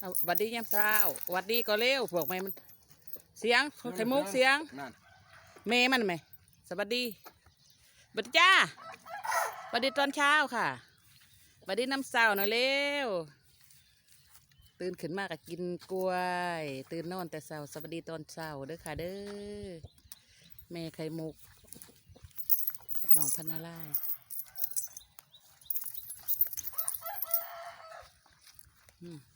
เอาหวัดดียามเช้าหวัดดีก็เร็วพวกแม่มัน เสียงไข่มุกเสียงนั่นเมมันไหมสวัสดีสวัสดีจ้าสวัสดีตอนเช้าค่ะสวัสดีน้ำเช้าหน่อยเร็วตื่นขึ้นมาก็กินกล้วย ตื่นนอนแต่เช้าสวัสดีตอนเช้าเด้อค่ะเด้อแม่ไข่มุกกับน้องพันนาลายณ์อืมอืม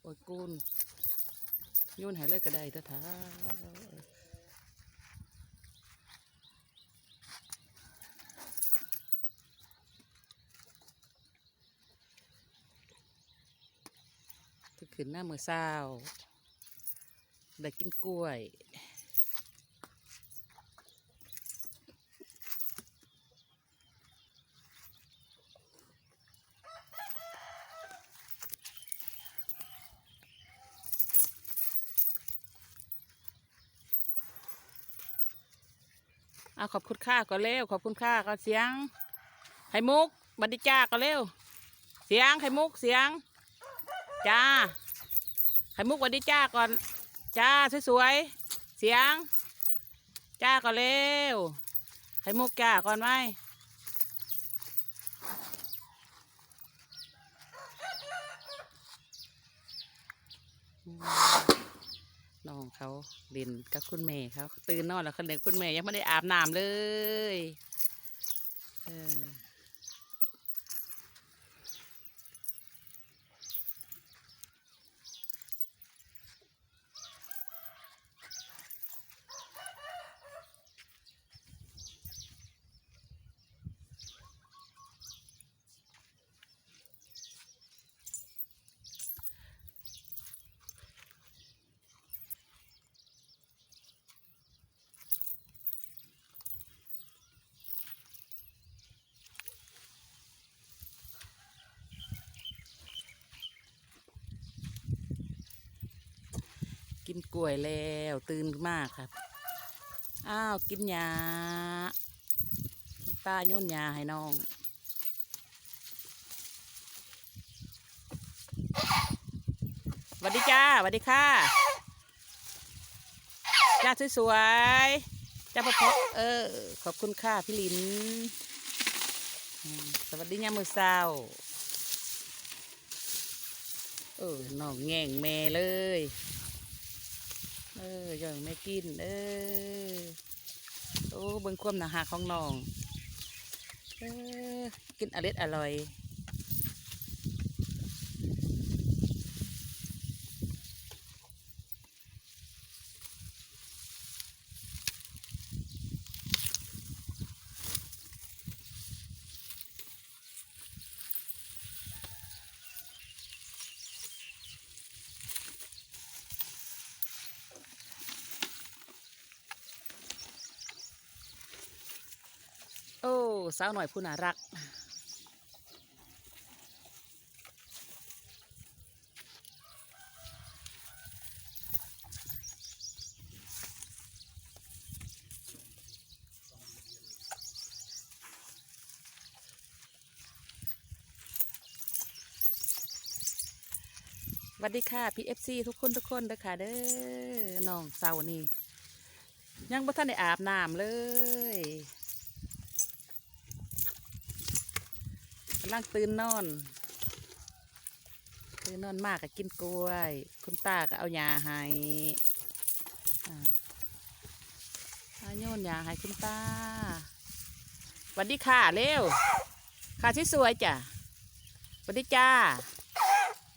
โอ้ยกูนโยนหายเลยก็ได้เด้อท้าถึงขึ้นหน้ามือเศร้าได้กินกล้วย เอาขอบคุณค่าก็เร็วขอบคุณค่าก็เสียงไข่มุกบันดิจ้าก็เร็ว เสียงไข่มุกเสียง จ้าไข่มุกบันดิจ้าก่อน จ้าสวยๆเสียง จ้าก็เร็วไข่มุกจ้าก่อนไหมอืม น้องเขาเล่นกับคุณแม่เขาตื่นนอนแล้วคนเด็กคุณแม่ยังไม่ได้อาบน้ำเลย เออ นกล้วยแล้ว ตื่นมากครับ อ้าวกินยาป้าโยนยาให้น้องสวัสดีจ้าสวัสดีค่ะจ้าสวยๆจ้าพ่อพ่อเออ ขอบคุณค่ะพี่ลิน สวัสดียามมือเศร้าเออน้องแง่งแม่เลย เอออย่างไม่กิน เออ โอ้เบิ้งความหนาหาของน้อง เออ กินอร่อยอร่อย โอ้ สาวหน่อยผู้น่ารัก สวัสดีค่ะ PFC ทุกคนทุกคนเด้อค่ะเด้อน้องเสานี่ยังบ่ทันได้อาบน้ำเลย กำลังตื่นนอน ตื่นนอนมากก็กินกล้วย คุณตาก็เอายาให้อาโยนยาให้คุณตาสวัสดีค่ะเร็ว ค่ะที่สวยจ้ะสวัสดีจ้า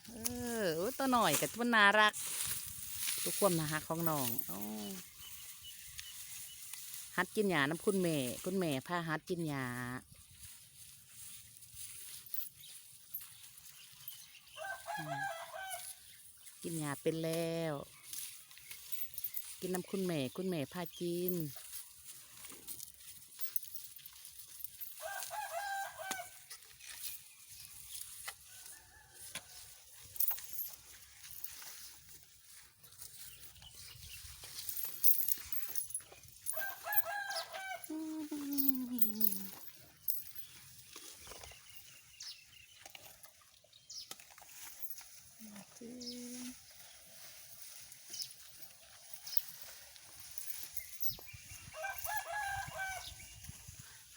เออตัวหน่อยกับตัวน่ารักตัวความน่ารักของน้องอฮัดกินยาน้ำคุณแม่ คุณแม่พาฮัดกินยาอืม กินหยาเป็นแล้ว กินน้ำคุณแม่ คุณแม่พากิน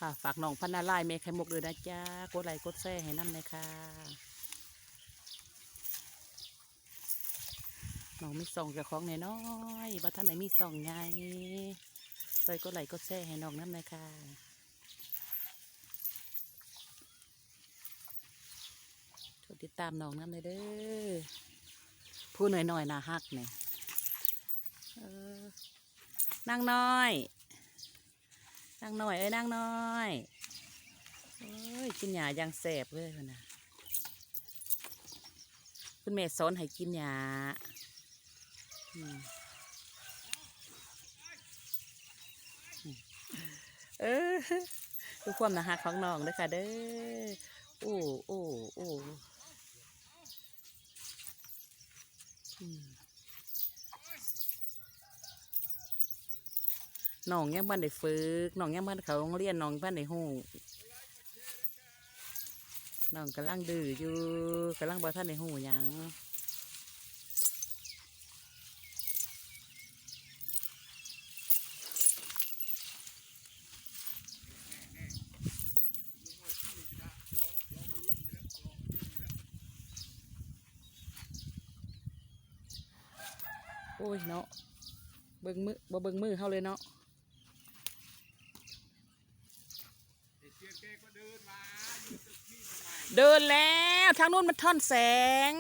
ค่ะ ฝากน้องพันนาลายเมฆไข่มุกด้วยนะจ๊ะกดไลค์กดแชร์ให้น้ำเลยค่ะน้องมีส่องเจากของน้อยบ่ท่านไหนมีส่องใหญ่เลยกดไลค์กดแชร์ให้น้องน้ำเลยค่ะกดติดตามน้องน้ำเลยเด้อผู้หน่อยๆน่าฮักเนี่ยเออนางน้อย นางน้อยเอ้ยนางน้อยเอ้ยกินหญ้าอย่างแสบเลยนะคุณแม่สอนให้กินหญ้าอืมอืมเออดูความน่าฮักของน้องเด้อค่ะเด้อโอ้โอ้โอ้อืม น้องยังบ้านได้ฝึกน้องยังบ้านเขาโรงเรียนน้องบ้านได้หูน้องกำลังดื้ออยู่กำลังบ่ท่านได้หูยังโอ้ยเนาะเบิ่งมือบ่เบิ่งมือเฮาเลยเนาะ เดินแล้วทางนู้นมันท่อนแสง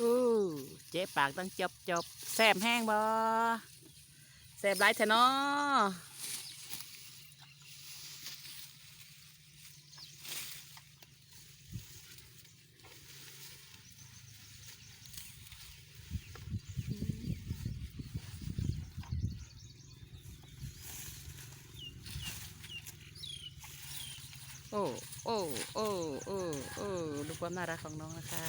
อู้เจ๊ปากต้องจบจบแสบแห้งบ่แสบไรเถอะเนาะโอ้ โอ้ โอ้ โอ้ โอ้ ดูความน่ารักของน้องนะคะ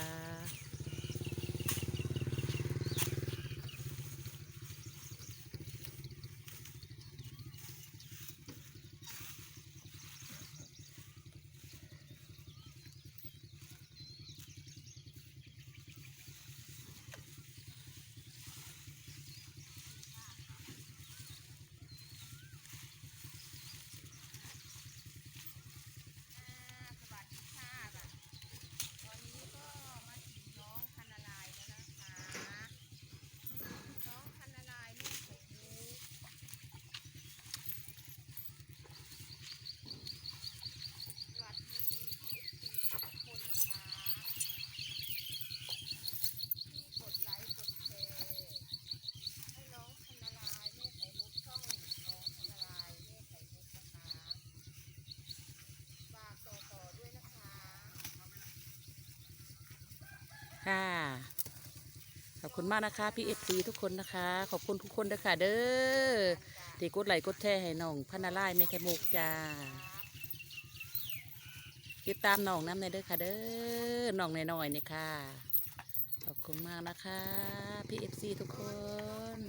สวัสดีค่ะแบบวันนี้ก็มาถึงน้องพันนาลายแล้วนะคะ น้องพันนาลายแม่ไข่มุกสวัสดีพี่สีทุกคนนะคะที่กดไลค์กดแชร์ให้น้องพันนาลายแม่ไข่มุกช่องน้องพันนาลายแม่ไข่มุกนะคะ ฝากต่อต่อด้วยนะคะ ค่ะ ขอบ คุณมากนะคะพี่เอฟซีทุกคนนะคะ ขอบคุณทุกคนเด้อค่ะ เด้อที่กดไลค์กดแชร์ให้น้องพันนาลายแม่แคมุกจ้าติดตามน้องน้ำในเด้อค่ะ เด้อน้องน้อยๆนี่ค่ะ ขอบคุณมากนะคะพี่เอฟซีทุกคน